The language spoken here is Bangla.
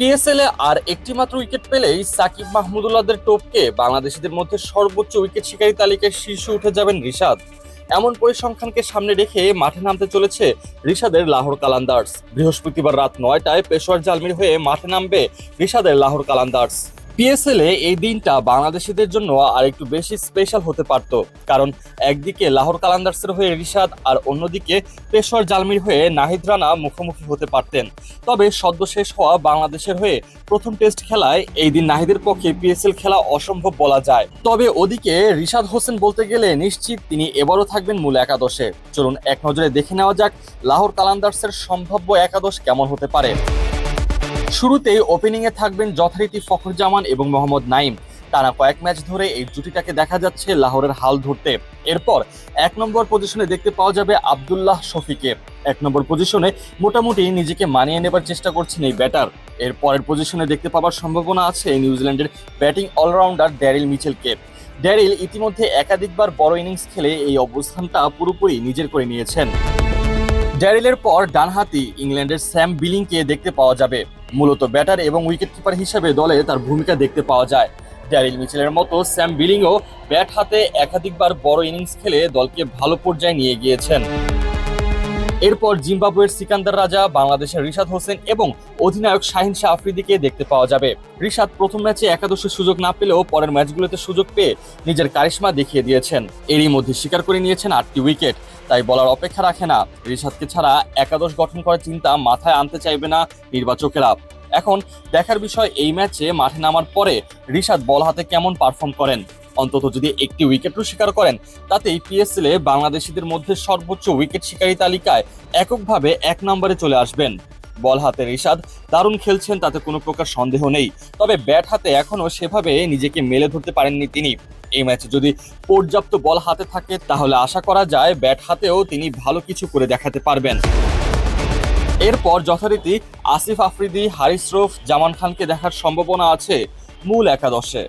পিএসএল এ আর একটি মাত্র উইকেট পেলেই সাকিব মাহমুদুল্লাহদের টোপকে বাংলাদেশিদের মধ্যে সর্বোচ্চ উইকেট শিকারী তালিকায় শীর্ষে উঠে যাবেন রিশাদ। এমন পরিসংখ্যানকে সামনে রেখে মাঠে নামতে চলেছে রিশাদের লাহোর কালান্দার্স। বৃহস্পতিবার রাত নয়টায় পেশোয়ার জালমির হয়ে মাঠে নামবে রিশাদের লাহোর কালান্দার্স। পিএসএল এ এই দিনটা বাংলাদেশিদের জন্য আর একটু বেশি স্পেশাল হতে পারত। কারণ একদিকে লাহোর কালান্দার্সের হয়ে রিশাদ আর অন্যদিকে পেশোয়ার জালমির হয়ে নাহিদ রানা মুখোমুখি হতে পারতেন। তবে সদ্য শেষ হওয়া বাংলাদেশের হয়ে প্রথম টেস্ট খেলায় এই দিন নাহিদের পক্ষে পিএসএল খেলা অসম্ভব বলা যায়। তবে ওদিকে রিশাদ হোসেন বলতে গেলে নিশ্চিত তিনি এবারও থাকবেন মূল একাদশে। চলুন এক নজরে দেখে নেওয়া যাক লাহোর কালান্দার্সের সম্ভাব্য একাদশ কেমন হতে পারে। শুরুতেই ওপেনিংয়ে থাকবেন যথারীতি ফখর জামান এবং মোহাম্মদ নাইম টানা কয়েক ম্যাচ ধরে এই জুটিটাকে দেখা যাচ্ছে লাহোরের হাল ধরতে। এরপর এক নম্বর পজিশনে দেখতে পাওয়া যাবে আবদুল্লাহ শফিকে। এক নম্বর পজিশনে মোটামুটি নিজেকে মানিয়ে নেবার চেষ্টা করছেন এই ব্যাটার এর পরের পজিশনে দেখতে পাওয়ার সম্ভাবনা আছে নিউজিল্যান্ডের ব্যাটিং অলরাউন্ডার ড্যারিল মিচেলকে ড্যারিল ইতিমধ্যে একাধিকবার বড় ইনিংস খেলে এই অবস্থানটা পুরোপুরি নিজের করে নিয়েছেন। ড্যারিলের পর ডানহাতি ইংল্যান্ডের স্যাম বিলিংকে দেখতে পাওয়া যাবে। মূলত ব্যাটার এবং উইকেট কিপার হিসেবে দলে তার ভূমিকা দেখতে পাওয়া যায়। ড্যারিল মিচেলের মতো স্যাম বিলিংও ব্যাট হাতে একাধিকবার বড় ইনিংস খেলে দলকে ভালো পর্যায়ে নিয়ে গিয়েছেন। এরপর জিম্বাবুয়ের সিকান্দার রাজা, বাংলাদেশের রিশাদ হোসেন এবং অধিনায়ক শাহিন শাহ আফ্রিদিকে দেখতে পাওয়া যাবে। রিশাদ প্রথম ম্যাচে একাদশের সুযোগ না পেলেও পরের ম্যাচগুলোতে সুযোগ পেয়ে নিজের কারিশমা দেখিয়ে দিয়েছেন। এরই মধ্যে স্বীকার করে নিয়েছেন আটটি উইকেট। তাই বলার অপেক্ষা রাখে না। রিশাদকে ছাড়া একাদশ গঠন করার চিন্তা মাথায় আনতে চাইবে না নির্বাচকেরা। এখন দেখার বিষয়, এই ম্যাচে মাঠে নামার পরে রিশাদ বল হাতে কেমন পারফর্ম করেন? অন্তত যদি একটি উইকেটও শিকার করেন, তাতেই পিএসএল এ বাংলাদেশিদের মধ্যে সর্বোচ্চ উইকেট শিকারী তালিকায় এককভাবে এক নম্বরে চলে আসবেন। বল হাতে রিশাদ, দারুণ খেলছেন, তাতে কোনো প্রকার সন্দেহ নেই। তবে ব্যাট হাতে এখনও সেভাবে নিজেকে মেলে ধরতে পারেননি তিনি। এই ম্যাচে যদি পর্যাপ্ত বল হাতে থাকে, তাহলে আশা করা যায় ব্যাট হাতেও তিনি ভালো কিছু করে দেখাতে পারবেন। এরপর যথারীতি আসিফ আফ্রিদি হারিস রুফ জামান খানকে দেখার সম্ভাবনা আছে মূল একাদশে।